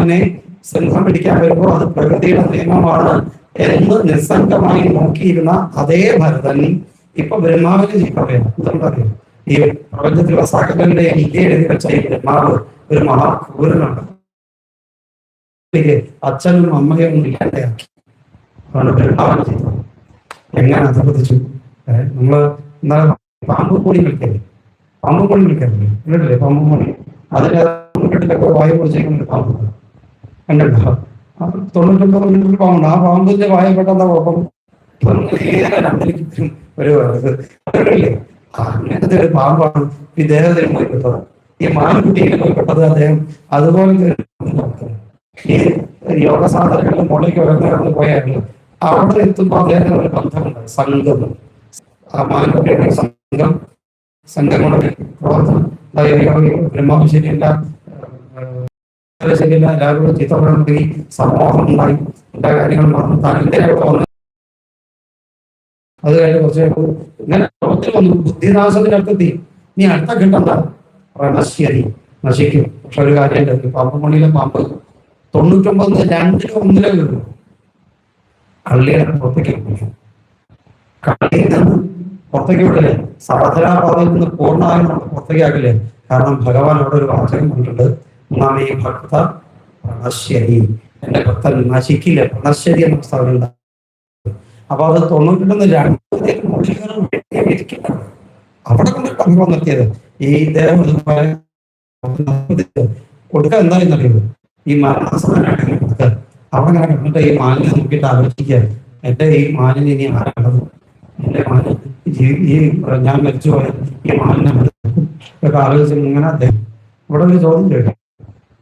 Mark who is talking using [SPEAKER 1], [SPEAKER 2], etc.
[SPEAKER 1] മാനിനെ സിംഹം പിടിക്കാൻ വരുമ്പോൾ അത് പ്രകൃതിയുടെ നിയമമാണ് എന്ന് നിസ്സംഗമായി നോക്കിയിരുന്ന അതേ ഭരതൻ ഇപ്പൊ ബ്രഹ്മാവിന് പറയാം ഈ പ്രപഞ്ചത്തിലുള്ള സകലന്റെ ഇന്ത്യ എഴുതി വെച്ച ഈ ബ്രഹ്മാവ് ഒരു മഹാക്രൂരനാണ്. അച്ഛനും അമ്മയും ഒന്നും ഇല്ലാതെയാക്കി അതുകൊണ്ട് ബ്രഹ്മാവിനെ ചെയ്തത് എങ്ങനെ അധപതിച്ചു നമ്മൾ എന്താ പാമ്പ് കൂടി കളിക്കല്ലേ പാമ്പ് കൂടി കളിക്കാറില്ലേ കേട്ടില്ലേ? പാമ്പ് കൂടി അതിന്റെ വായു പൊളിച്ചേക്കുന്ന പാമ്പ്. കണ്ടല്ലോ തൊണ്ണൂറ്റൊമ്പത് മിനിറ്റിൽ പാമ്പുണ്ട് ആ പാമ്പിന്റെ വായ പെട്ടെന്ന കുഴപ്പം. ഒരു പാമ്പാണ് ഈ പോയി പെട്ടത് ഈ മാൻകുട്ടിയിൽ പോയി അദ്ദേഹം അതുപോലെ ഈ യോഗ സാധനങ്ങളിൽ മുകളിലേക്ക് ഉയർന്നു പോയായിരുന്നു. അവിടെ എത്തുമ്പോൾ അദ്ദേഹത്തിന് ഒരു ബന്ധമുണ്ട്. സംഘം. ആ മാൻകുട്ടിയുടെ സംഘം. സംഘങ്ങളുടെ പ്രവർത്തനം. അതായത് ശരിയല്ല എല്ലാവരും ചിത്രപ്പെടുത്തി സമൂഹം ഉണ്ടായി എല്ലാ കാര്യങ്ങളും നടന്നു. താൻ അത് കഴിഞ്ഞ് കുറച്ച് ഇങ്ങനെ ലോകത്തിൽ വന്നു. ബുദ്ധിനാശത്തിനടുത്തെത്തി നീ അടുത്ത ഘട്ടം നശിക്കും. പക്ഷെ ഒരു കാര്യം പാമ്പ് മണിയിലെ പാമ്പ് തൊണ്ണൂറ്റൊമ്പതിന് രണ്ടിലും ഒന്നിലും കയറും കള്ളിയുടെ പുറത്തേക്ക് കള്ളിയിൽ നിന്ന് പുറത്തേക്ക് വിടില്ലേ? നിന്ന് പൂർണമായും പുറത്തേക്ക് ആക്കില്ലേ കാരണം ഭഗവാൻ അവിടെ ഒരു വാചകം കണ്ടിട്ടുണ്ട് ഈ ഭക്ത പ്രണശ്യതി എന്റെ ഭക്തൻ നശിക്കില്ല പ്രണശ്യതി എന്ന സ്ഥലമുണ്ട് അപ്പൊ അത് തൊണ്ണൂറ്റിരണ്ട് രണ്ട് അവിടെ കൊണ്ട് പങ്കു നിർത്തിയത് ഈ ദേഹം കൊടുക്കാൻ കൊടുക്ക എന്തായെന്നറിയുമോ ഈ മരണസമനായിട്ട് കൊടുക്ക അവിടെ കണ്ടിട്ട് ഈ മാലിന്യം നോക്കിയിട്ട് ആലോചിക്കുക. എന്റെ ഈ മാലിന് ഇനി ആരാണത് എന്റെ മാലിന് ഈ- ഞാൻ മരിച്ചു പോയ ഈ മാലിന്യം ഇതൊക്കെ ആലോചിച്ച് ഇങ്ങനെ അദ്ദേഹം ഇവിടെ ഒരു ചോദ്യം കേട്ടു